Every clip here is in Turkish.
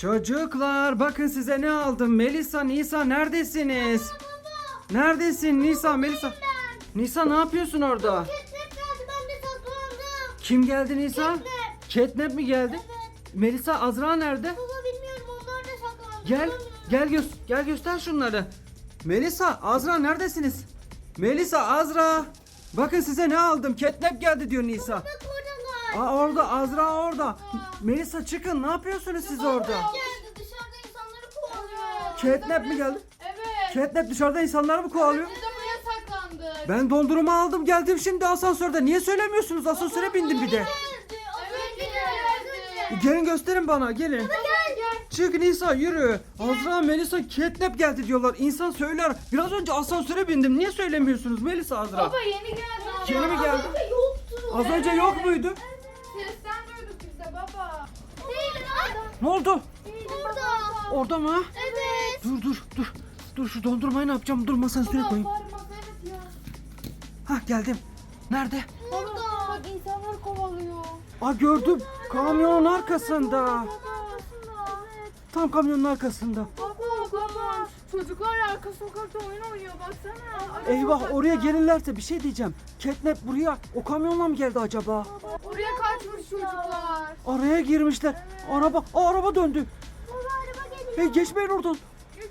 Çocuklar bakın size ne aldım. Melisa, Nisa neredesiniz? Neredesin Nisa, Melisa? Nisa ne yapıyorsun orada? Ketnep geldi ben de saklandım. Kim geldi Nisa? Catnap. Mi geldi? Melisa, Azra nerede? Baba bilmiyorum onlar da saklandı. Gel, gel göz, gel göster şunları. Melisa, Azra neredesiniz? Melisa, Azra. Bakın size ne aldım. Catnap geldi diyor Nisa. Oradalar. Aa orada, Azra orada. Melisa çıkın. Ne yapıyorsunuz siz orada? Geldi dışarıda insanları kovalıyor. Catnap mi geldi? Evet. Catnap dışarıda insanları mı kovalıyor? Biz de buraya saklandık. Ben dondurma aldım geldim şimdi asansörde. Niye söylemiyorsunuz? Asansöre bindim bir de. Geldi. Evet, önce geldi. geldi. Gelin gösterin bana gelin. Gel gel. Çık Nisa yürü. Azra Melisa catnap geldi diyorlar. İnsan söyler. Biraz önce asansöre bindim. Niye söylemiyorsunuz Melisa Azra? Baba yeni geldi. Yeni mi geldi? Az önce yoktu. Az önce yok muydu? Ne oldu? Orada. Orada mı? Evet. Dur dur dur. Dur şu dondurmayı ne yapacağım? Dur masanın üstüne koyayım. Hah geldim. Nerede? Baba bak insanlar kovalıyor. Aa gördüm. Kamyonun arkasında. Baba. Evet. Tam kamyonun arkasında. Çocuklar arka sokakta oyun oynuyor baksana. Eyvah oraya gelirlerse bir şey diyeceğim. Catnap buraya o kamyonla mı geldi acaba? Oraya kaçmış çocuklar. Araya girmişler. Araba, Aa, araba döndü. Baba araba geliyor. Hey geçmeyin oradan.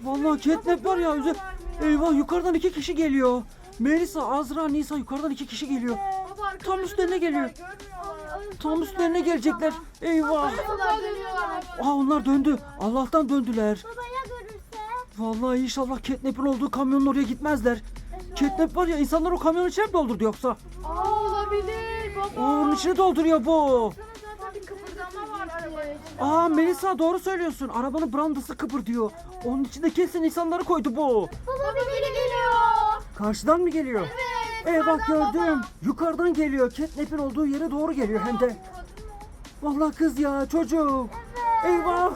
Vallahi Catnap var ya üzer. Eyvah yukarıdan iki kişi geliyor. Melisa, Azra, Nisa yukarıdan iki kişi geliyor. Baba arka Tam üstlerine geliyor. Görmüyorlar. Tam üstlerine gelecekler. Eyvah. Dönüyorlar. Aa onlar döndü. Allah'tan döndüler. Baba? Vallahi inşallah Catnap'in olduğu kamyonun oraya gitmezler. Catnap var ya insanlar o kamyonun içine mi doldurdu yoksa? Aa olabilir baba. Aa onun içine dolduruyor bu. Zaten bir kıpırdama var arabanın içinde. Aa Melisa doğru söylüyorsun. Arabanın brandası kıpır diyor. Onun içinde kesin insanları koydu bu. Baba biri geliyor. Karşıdan mı geliyor? Evet. Eyvah gördüm. Yukarıdan geliyor. Catnap'in olduğu yere doğru geliyor hem de. Vallahi kız ya çocuk. Eyvah.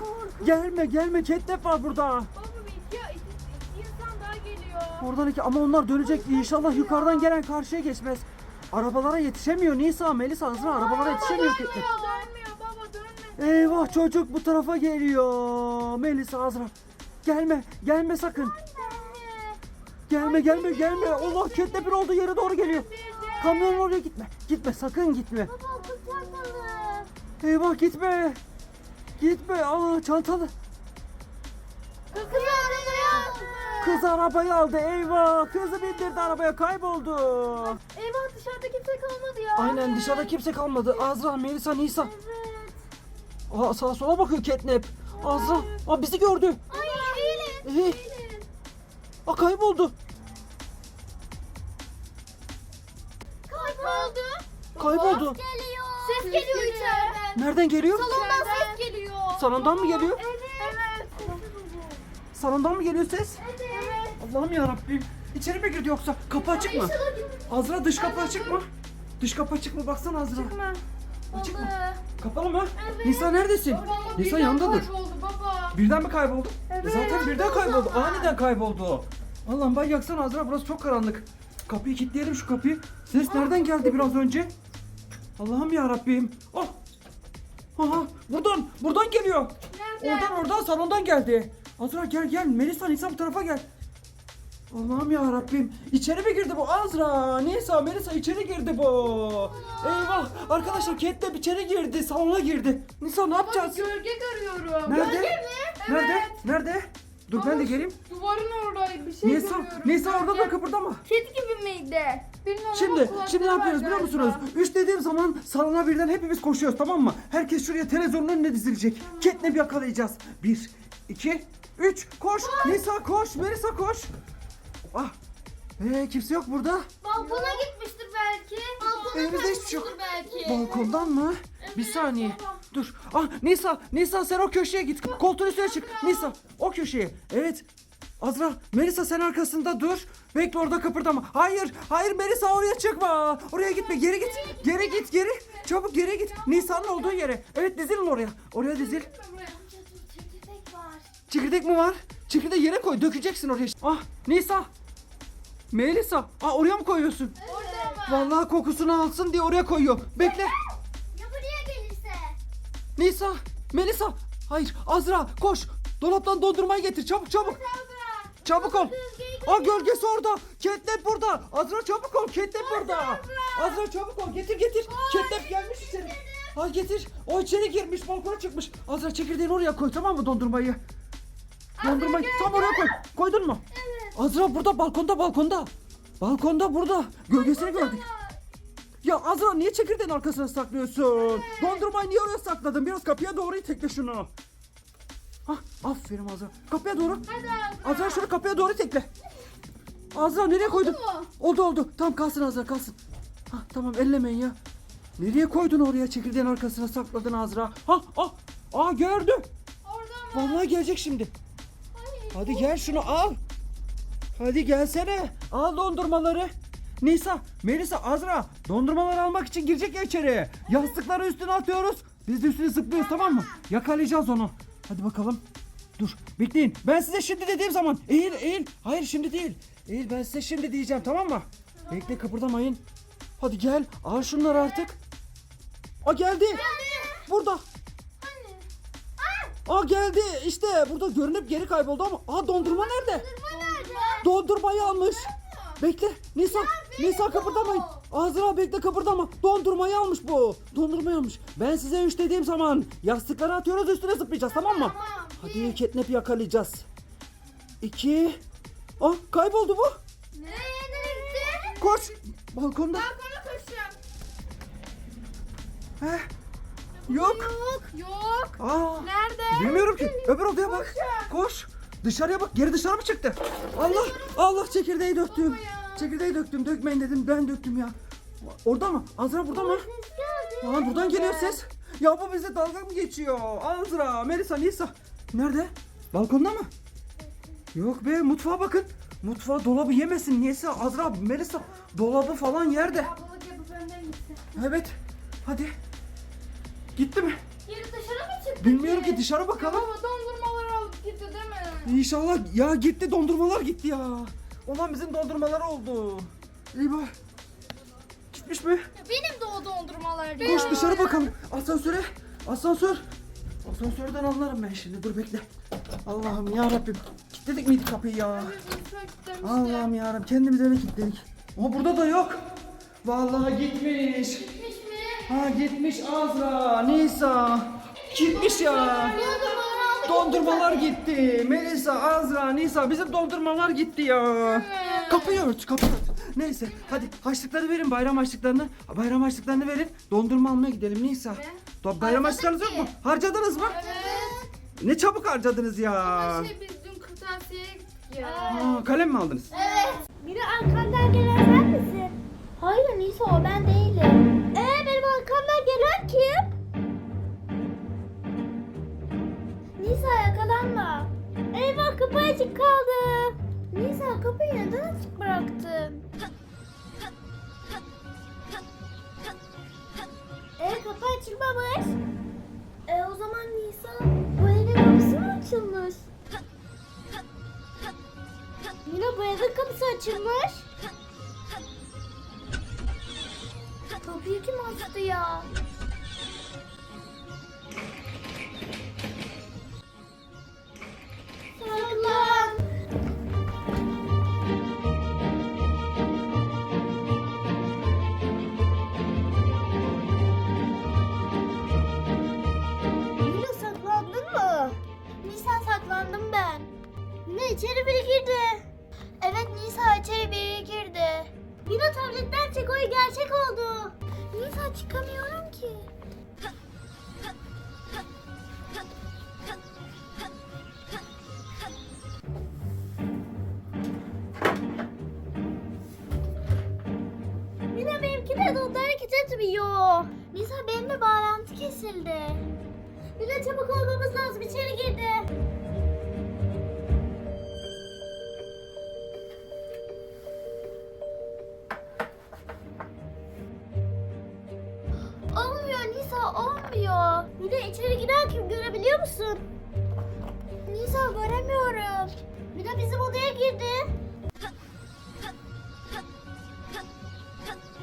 Gelme gelme Catnap var burada. Oradan iki ama onlar dönecek. İnşallah yukarıdan gelen karşıya geçmez. Arabalara yetişemiyor. Nisa, Melisa, Azra arabalara yetişemiyor Catnap. Dönmüyor dönmüyor baba dönme. Eyvah çocuk bu tarafa geliyor. Melisa, Azra. Gelme, gelme sakın. Gelme, gelme, gelme. Allah Catnap'in olduğu yere doğru geliyor. Kamyonun oraya gitme. Gitme, sakın gitme. Baba okul çantalı. Eyvah gitme. Gitme. Aa çantalı. Kızı arabaya aldı. Kız arabayı aldı. Eyvah. Kızı bindirdi arabaya kayboldu. Eyvah dışarıda kimse kalmadı ya. Aynen dışarıda kimse kalmadı. Azra, Melisa, Nisa. Evet. Aa sağa sola bakıyor Catnap. Azra. Aa bizi gördü. Ay eğilin. Ee, aa kayboldu. Kayboldu. Kayboldu. Geliyor. Ses geliyor içeriden. Nereden geliyor? Salondan ses geliyor. Salondan mı geliyor? Evet. Evet. Salondan mı geliyor ses? Evet. Allah'ım ya Rabbim. İçeri mi girdi yoksa? Kapı açık mı? Azra dış kapı açık mı? Dış kapı açık mı? Baksana Azra. Açık mı? Kapalı mı? Nisa neredesin? Baba Nisa kayboldu baba. Birden mi kayboldu? Evet. Zaten birden kayboldu. Aniden kayboldu. Allah'ım bay yaksana Azra burası çok karanlık. Kapıyı kilitleyelim şu kapıyı. Ses nereden geldi biraz önce? Allah'ım ya Rabbim. Oh. Aha buradan buradan geliyor. Nerede? Oradan oradan salondan geldi. Azra gel gel. Melisa Nisa bu tarafa gel. Allah'ım ya Rabbim. İçeri mi girdi bu Azra? Nisa Melisa içeri girdi bu. Eyvah. Arkadaşlar Catnap içeri girdi. Salona girdi. Nisa ne yapacağız? bir gölge görüyorum. Nerede? Gölge mi? Nerede? Evet. Nerede? Dur ben de geleyim. Duvarın orada bir şey Nisa, görüyorum. Nisa orada dur kıpırdama. Kedi gibi miydi? Bilmiyorum Şimdi, şimdi ne yapıyoruz biliyor musunuz? Üç dediğim zaman salona birden hepimiz koşuyoruz tamam mı? Herkes şuraya televizyonun önüne dizilecek. Catnap'i yakalayacağız. Bir, iki, üç, koş. Nisa koş, Melisa koş. Ah, ee, kimse yok burada. Balkona gitmiştir belki. Balkona Elimizde hiçbir şey yok. kaçmıştır belki. Balkondan mı? Bir saniye. Dur. Ah Nisa, Nisa sen o köşeye git. Koltuğun üstüne çık. Nisa o köşeye. Evet. Azra, Melisa sen arkasında dur. Bekle orada kıpırdama. Hayır, hayır Melisa oraya çıkma. Oraya gitme. Geri git. Geri git, geri. Çabuk geri git. Nisa'nın olduğu yere. Evet dizilin oraya. Oraya dizil. Var. Çekirdek mi var? Çekirdeği yere koy. Dökeceksin oraya. Ah Nisa. Melisa. Ah oraya mı koyuyorsun? Orada mı? Vallahi kokusunu alsın diye oraya koyuyor. Bekle. Ya buraya gelirse? Nisa, Melisa. Hayır Azra koş. Dolaptan dondurmayı getir çabuk çabuk. Çabuk ol. Aa gölgesi orada. Catnap burada. Azra çabuk ol. Catnap burada. Azra çabuk ol. Getir getir. Catnap gelmiş içeri. Ay getir. O içeri girmiş. Balkona çıkmış. Azra çekirdeğini oraya koy tamam mı dondurmayı? Dondurmayı tam oraya koy. Koydun mu? Evet. Azra burada balkonda balkonda. Balkonda burada. Gölgesini gördük. Ya Azra niye çekirdeğin arkasına saklıyorsun? Dondurmayı niye oraya sakladın? Biraz kapıya doğru itekle şunu. Hah aferin Azra. Kapıya doğru. Hadi Azra. Azra şunu kapıya doğru tekle. Azra nereye koydun? mu? Oldu oldu. Tamam kalsın Azra kalsın. Hah tamam ellemeyin ya. Nereye koydun oraya çekirdeğin arkasına sakladın Azra? Ha ah aa gördü. Orada mı? Vallahi gelecek şimdi. Hadi gel şunu al. Hadi gelsene. Al dondurmaları. Nisa, Melisa, Azra dondurmaları almak için girecek ya içeri. Yastıkları üstüne atıyoruz. Biz de üstüne zıplıyoruz tamam mı? Yakalayacağız onu. Hadi bakalım. Dur bekleyin. Ben size şimdi dediğim zaman eğil eğil. Hayır şimdi değil. Eğil ben size şimdi diyeceğim tamam mı? Bekle kıpırdamayın. Hadi gel al şunları artık. Aa geldi. Burada. Aa geldi işte burada görünüp geri kayboldu ama aa dondurma nerede? Kırma nerede? Dondurmayı almış. Bekle Nisa Nisa kıpırdamayın. Azra bekle kıpırdama. Dondurmayı almış bu. Dondurmayı almış. Ben size üç dediğim zaman yastıkları atıyoruz üstüne zıplayacağız tamam mı? Tamam. Hadi catnap yakalayacağız. İki. Ah kayboldu bu. Nereye nereye gitti? Koş. Balkonda. Balkona koşuyorum. Heh. Yok. Yok. Yok. Aa. Nerede? Bilmiyorum ki. Öbür odaya bak. Koş. Dışarıya bak. Geri dışarı mı çıktı? Allah. Allah çekirdeği döktüm. Çekirdeği döktüm. Dökmeyin dedim. Ben döktüm ya. Orada mı? Azra burada mı? Aa buradan geliyor ses. Ya bu bize dalga mı geçiyor? Azra, Melisa, Nisa. Nerede? Balkonda mı? Yok be mutfağa bakın. Mutfağa dolabı yemesin. Niyeyse Azra, Melisa dolabı falan yerde. Evet. Hadi. Gitti mi? Geri dışarı mı çıktı Bilmiyorum ki dışarı bakalım. Baba dondurmaları alıp gitti değil mi? İnşallah ya gitti dondurmalar gitti ya. Olan bizim dondurmalar oldu. Eyvah. Gitmiş mi? Benim de o dondurmalar. Koş dışarı bakalım. Asansöre. Asansör. Asansörden anlarım ben şimdi. Dur bekle. Allah'ım ya Rabbim. Kilitledik miydi kapıyı ya? Allah'ım ya Rabbim. Kendimize eve kilitledik. Ama burada da yok. Vallahi gitmiş. Ha gitmiş Azra, Nisa. Gitmiş ya. Dondurmalar gitti. Melisa, Azra, Nisa bizim dondurmalar gitti ya. Kapıyı ört, kapıyı ört. Neyse hadi harçlıkları verin bayram harçlıklarını. Bayram harçlıklarını verin. Dondurma almaya gidelim Nisa. Do- bayram harçlıklarınız yok mu? Harcadınız mı? Evet. Ne çabuk harcadınız ya. Şey biz dün kırtasiyeye gittik ya. Aa, kalem mi aldınız? Evet. Biri arkandan gelen sen misin? Hayır Nisa o ben değilim. Ee kapı açık kaldı. Nisa kapıyı neden açık bıraktın? Ee kapı açılmamış. E o zaman Nisa bu evin kapısı mı açılmış? Mina bu evin kapısı açılmış. Kapıyı kim açtı ya? Mina tabletten çek o gerçek oldu. Nisa çıkamıyorum ki. Mina benimki de dondu hareket etmiyor. Nisa benimle bağlantı kesildi. Mina çabuk olmamız lazım içeri girdi. içeri girerken görebiliyor musun? Nisa göremiyorum. Bir de bizim odaya girdi.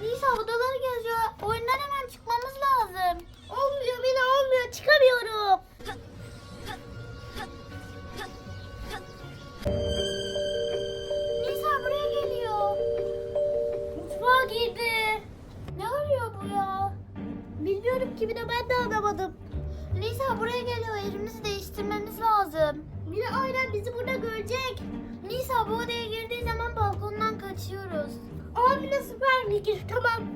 Nisa odaları geziyor. Oyundan hemen çıkmamız lazım. Olmuyor bile olmuyor. Çıkamıyorum. Nisa buraya geliyor. Mutfağa girdi. Ne arıyor bu ya? Bilmiyorum ki bir de ben de anlamadım. Nisa buraya geliyor. Yerimizi değiştirmemiz lazım. Mila Ayla bizi burada görecek. Nisa bu odaya girdiği zaman balkondan kaçıyoruz. Aa Mila süper fikir. Tamam.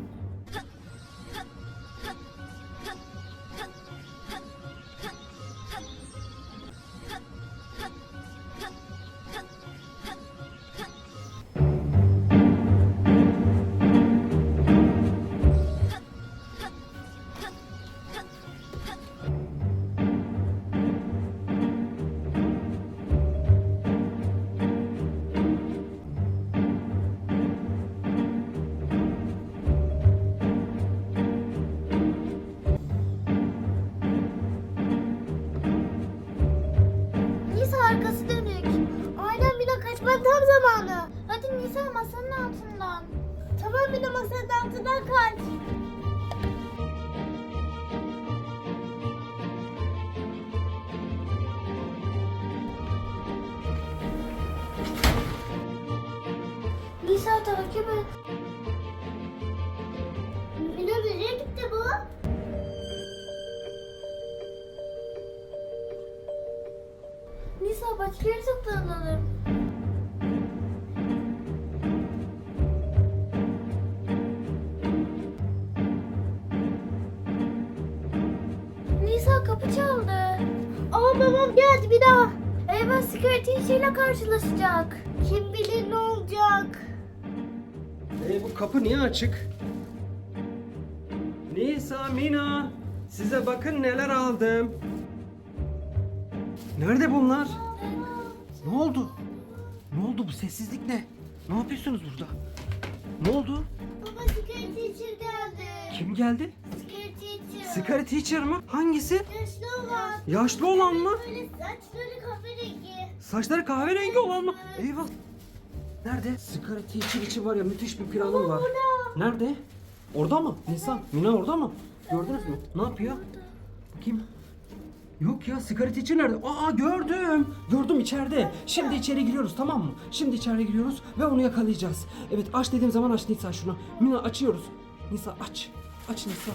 Tamam Mina masanın altından kaç. Kapı çaldı. Aa babam geldi bir daha. Eyvah security işiyle karşılaşacak. Kim bilir ne olacak. E, bu kapı niye açık? Nisa, Mina. Size bakın neler aldım. Nerede bunlar? Ne oldu? Ne oldu bu sessizlik ne? Ne yapıyorsunuz burada? Ne oldu? Baba security teacher geldi. Kim geldi? Sigara teacher mı? Hangisi? Yaşlı olan. Yaşlı olan mı? Böyle saçları kahverengi. Saçları kahverengi olan mı? Eyvah. Nerede? Sigara teacher için var ya müthiş bir planım var. Nerede? Orada mı? Nisa, Mina orada mı? Gördünüz mü? Ne yapıyor? Bakayım. Yok ya sigara teacher nerede? Aa gördüm. Gördüm içeride. Şimdi içeri giriyoruz tamam mı? Şimdi içeri giriyoruz ve onu yakalayacağız. Evet aç dediğim zaman aç Nisa şunu. Mina açıyoruz. Nisa aç. Aç Nisa.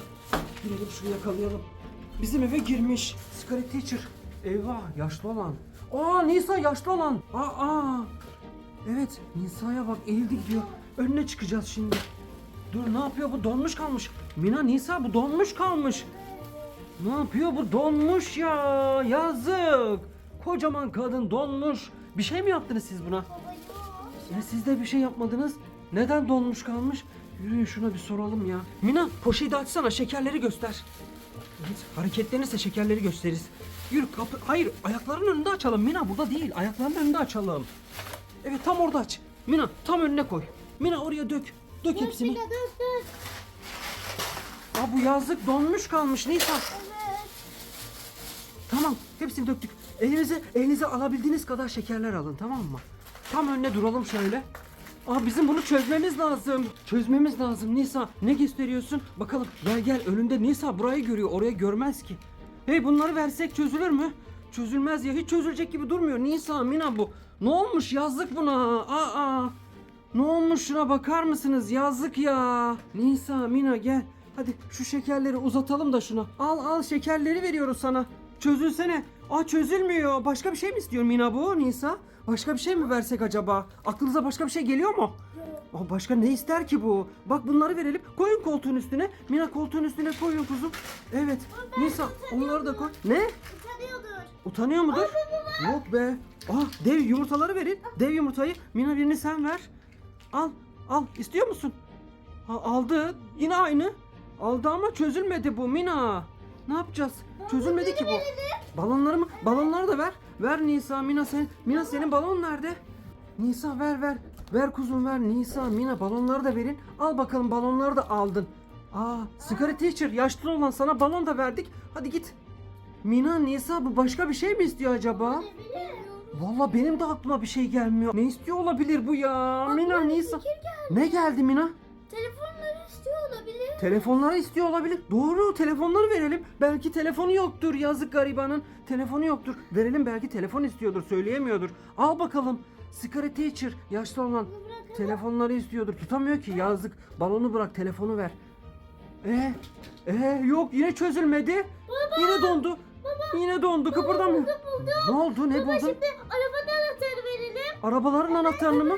Girelim şunu yakalayalım. Bizim eve girmiş. Sigara teacher. Eyvah yaşlı olan. Aa Nisa yaşlı olan. Aa, aa. Evet Nisa'ya bak eğildi gidiyor. Önüne çıkacağız şimdi. Dur ne yapıyor bu donmuş kalmış. Mina Nisa bu donmuş kalmış. Ne yapıyor bu donmuş ya yazık. Kocaman kadın donmuş. Bir şey mi yaptınız siz buna? Baba yok. Ya siz de bir şey yapmadınız. Neden donmuş kalmış? Yürüyün şuna bir soralım ya. Mina poşeti açsana şekerleri göster. Evet, hareketlenirse şekerleri gösteririz. Yürü kapı. Hayır ayaklarının önünde açalım. Mina burada değil. Ayaklarının önünde açalım. Evet tam orada aç. Mina tam önüne koy. Mina oraya dök. Dök hepsini. Mina dur dur. Aa bu yazlık donmuş kalmış Nisa. Evet. Tamam hepsini döktük. Elinize elinize alabildiğiniz kadar şekerler alın tamam mı? Tam önüne duralım şöyle. Aa bizim bunu çözmemiz lazım. Çözmemiz lazım Nisa. Ne gösteriyorsun? Bakalım gel gel önünde Nisa burayı görüyor. Oraya görmez ki. Hey bunları versek çözülür mü? Çözülmez ya. Hiç çözülecek gibi durmuyor. Nisa, Mina bu. Ne olmuş yazlık buna? Aa. Ne olmuş şuna bakar mısınız? Yazlık ya. Nisa, Mina gel. Hadi şu şekerleri uzatalım da şuna. Al al şekerleri veriyoruz sana. Çözülsene. Aa çözülmüyor. Başka bir şey mi istiyor Mina bu Nisa? Başka bir şey mi versek acaba? Aklınıza başka bir şey geliyor mu? Aa, başka ne ister ki bu? Bak bunları verelim. Koyun koltuğun üstüne. Mina koltuğun üstüne koyun kuzum. Evet. Nisa onları da koy. Ne? Utanıyordur. Utanıyor mudur? Yok be. Ah dev yumurtaları verin. Dev yumurtayı. Mina birini sen ver. Al. Al. İstiyor musun? Ha, aldı. Yine aynı. Aldı ama çözülmedi bu Mina. Ne yapacağız? Çözülmedi ki bu. Balonları mı? Balonları da ver. Ver Nisa, Mina sen. Mina senin balon nerede? Nisa ver ver. Ver kuzum ver. Nisa, Mina balonları da verin. Al bakalım balonları da aldın. Aa, sigara teacher yaşlı olan sana balon da verdik. Hadi git. Mina, Nisa bu başka bir şey mi istiyor acaba? Valla benim de aklıma bir şey gelmiyor. Ne istiyor olabilir bu ya? Mina, Nisa. Ne geldi Mina? Olabilir. Telefonları istiyor olabilir. Doğru telefonları verelim. Belki telefonu yoktur yazık garibanın. Telefonu yoktur. Verelim belki telefon istiyordur söyleyemiyordur. Al bakalım. Sigara teacher yaşlı olan telefonları istiyordur. Tutamıyor ki yazık. Balonu bırak telefonu ver. Ee, ee yok yine çözülmedi. Yine dondu. Baba Yine dondu kıpırdamıyor. Ne oldu ne buldun? Şimdi arabanın anahtarı verelim. Arabaların anahtarını mı?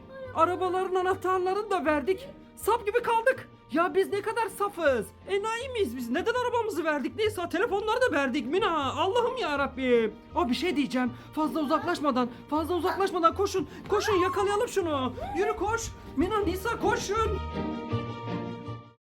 Arabaların anahtarlarını da verdik. Sap gibi kaldık. Ya biz ne kadar safız. Enayi miyiz biz? Neden arabamızı verdik? Neyse telefonları da verdik Mina. Allah'ım ya Rabbim. O bir şey diyeceğim. Fazla uzaklaşmadan, fazla uzaklaşmadan koşun. Koşun yakalayalım şunu. Yürü koş. Mina, Nisa koşun.